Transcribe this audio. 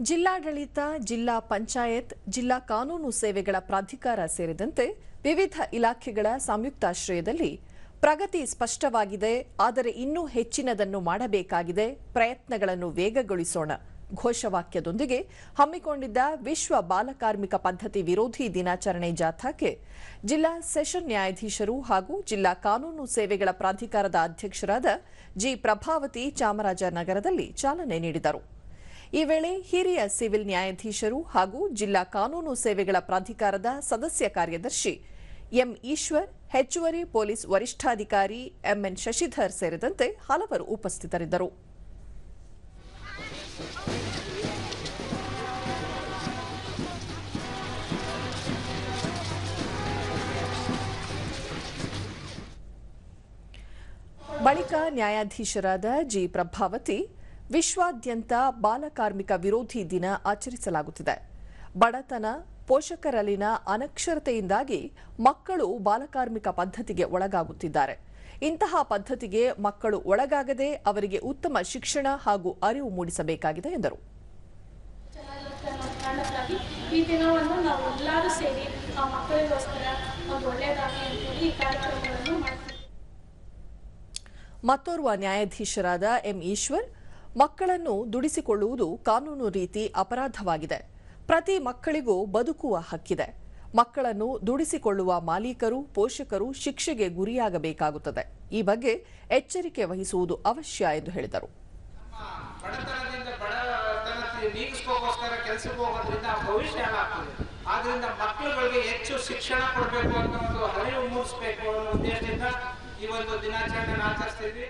ಜಿಲ್ಲಾಡಳಿತ, ಜಿಲ್ಲಾ ಪಂಚಾಯತ್, ಜಿಲ್ಲಾ ಕಾನೂನು ಸೇವೆಗಳ ಪ್ರಾಧಿಕಾರ ಸೇರಿದಂತೆ ವಿವಿಧ ಇಲಾಖೆಗಳ ಸಂಯುಕ್ತಾಶ್ರಯದಲ್ಲಿ ಪ್ರಗತಿ ಸ್ಪಷ್ಟವಾಗಿದೆ, ಆದರೆ ಇನ್ನೂ ಹೆಚ್ಚಿನದನ್ನು ಮಾಡಬೇಕಾಗಿದೆ, ಪ್ರಯತ್ನಗಳನ್ನು ವೇಗಗೊಳಿಸೋಣ. ಘೋಷವಾಕ್ಯದೊಂದಿಗೆ, ಹಮ್ಮಿಕೊಂಡಿದ್ದ ವಿಶ್ವ ಬಾಲಕಾರ್ಮಿಕ ಪದ್ಧತಿ ವಿರೋಧಿ ದಿನಾಚರಣೆ ಜಾಥಾಕ್ಕೆ ಜಿಲ್ಲಾ ಸೆಷನ್ ನ್ಯಾಯಾಧೀಶರು ಹಾಗೂ ಜಿಲ್ಲಾ ಕಾನೂನು ಸೇವೆಗಳ ಪ್ರಾಧಿಕಾರದ ಅಧ್ಯಕ್ಷರಾದ ಜಿ. ಪ್ರಭಾವತಿ ಚಾಮರಾಜನಗರದಲ್ಲಿ ಚಾಲನೆ ನೀಡಿದರು. ಈ ವೇಳೆ ಹಿರಿಯ ಸಿವಿಲ್ ನ್ಯಾಯಾಧೀಶರು ಹಾಗೂ ಜಿಲ್ಲಾ ಕಾನೂನು ಸೇವೆಗಳ ಪ್ರಾಧಿಕಾರದ ಸದಸ್ಯ ಕಾರ್ಯದರ್ಶಿ ಎಂ ಈಶ್ವರ್, ಹೆಚ್ಚುವರಿ ಪೊಲೀಸ್ ವರಿಷ್ಠಾಧಿಕಾರಿ ಎಂಎನ್ ಶಶಿಧರ್ ಸೇರಿದಂತೆ ಹಲವರು ಉಪಸ್ಥಿತರಿದ್ದರು. ಬಳಿಕ ನ್ಯಾಯಾಧೀಶರಾದ ಜಿ. ಪ್ರಭಾವತಿ ವಿಶ್ವಾದ್ಯಂತ ಬಾಲಕಾರ್ಮಿಕ ವಿರೋಧಿ ದಿನ ಆಚರಿಸಲಾಗುತ್ತಿದೆ. ಬಡತನ ಪೋಷಕರಲ್ಲಿನ ಅನಕ್ಷರತೆಯಿಂದಾಗಿ ಮಕ್ಕಳು ಬಾಲಕಾರ್ಮಿಕ ಪದ್ಧತಿಗೆ ಒಳಗಾಗುತ್ತಿದ್ದಾರೆ. ಇಂತಹ ಪದ್ಧತಿಗೆ ಮಕ್ಕಳು ಒಳಗಾಗದೆ ಅವರಿಗೆ ಉತ್ತಮ ಶಿಕ್ಷಣ ಹಾಗೂ ಅರಿವು ಮೂಡಿಸಬೇಕಾಗಿದೆ ಎಂದರು. ಈ ದಿನವನ್ನು ನಾವು ಎಲ್ಲರೂ ಸೇರಿ ಆ ಮಕ್ಕಳಿಗೋಸ್ಕರ ಒಂದು ಒಳ್ಳೆಯದಾಗಿ ಅಂತೇಳಿ ಈ ಕಾರ್ಯಕ್ರಮಗಳನ್ನು ಮಾಡ್ತೀವಿ. ಮತ್ತೋರ್ವ ನ್ಯಾಯಾಧೀಶರಾದ ಎಂ ಈಶ್ವರ್ ಮಕ್ಕಳನ್ನು ದುಡಿಸಿಕೊಳ್ಳುವುದು ಕಾನೂನು ರೀತಿ ಅಪರಾಧವಾಗಿದೆ. ಪ್ರತಿ ಮಕ್ಕಳಿಗೂ ಬದುಕುವ ಹಕ್ಕಿದೆ. ಮಕ್ಕಳನ್ನು ದುಡಿಸಿಕೊಳ್ಳುವ ಮಾಲೀಕರು, ಪೋಷಕರು ಶಿಕ್ಷೆಗೆ ಗುರಿಯಾಗಬೇಕಾಗುತ್ತದೆ. ಈ ಬಗ್ಗೆ ಎಚ್ಚರಿಕೆ ವಹಿಸುವುದು ಅವಶ್ಯ ಎಂದು ಹೇಳಿದರು. ಆದ್ರಿಂದ ಮಕ್ಕಳುಗಳಿಗೆ ಹೆಚ್ಚು ಶಿಕ್ಷಣ ಕೊಡಬೇಕು ಅಂತ ಒಂದು ಅರಿವು ಮೂಡಿಸಬೇಕು ಅನ್ನೋ ಉದ್ದೇಶದಿಂದ ಈ ಒಂದು ದಿನಾಚರಣೆಯನ್ನು ಆಚರಿಸ್ತಿದ್ವಿ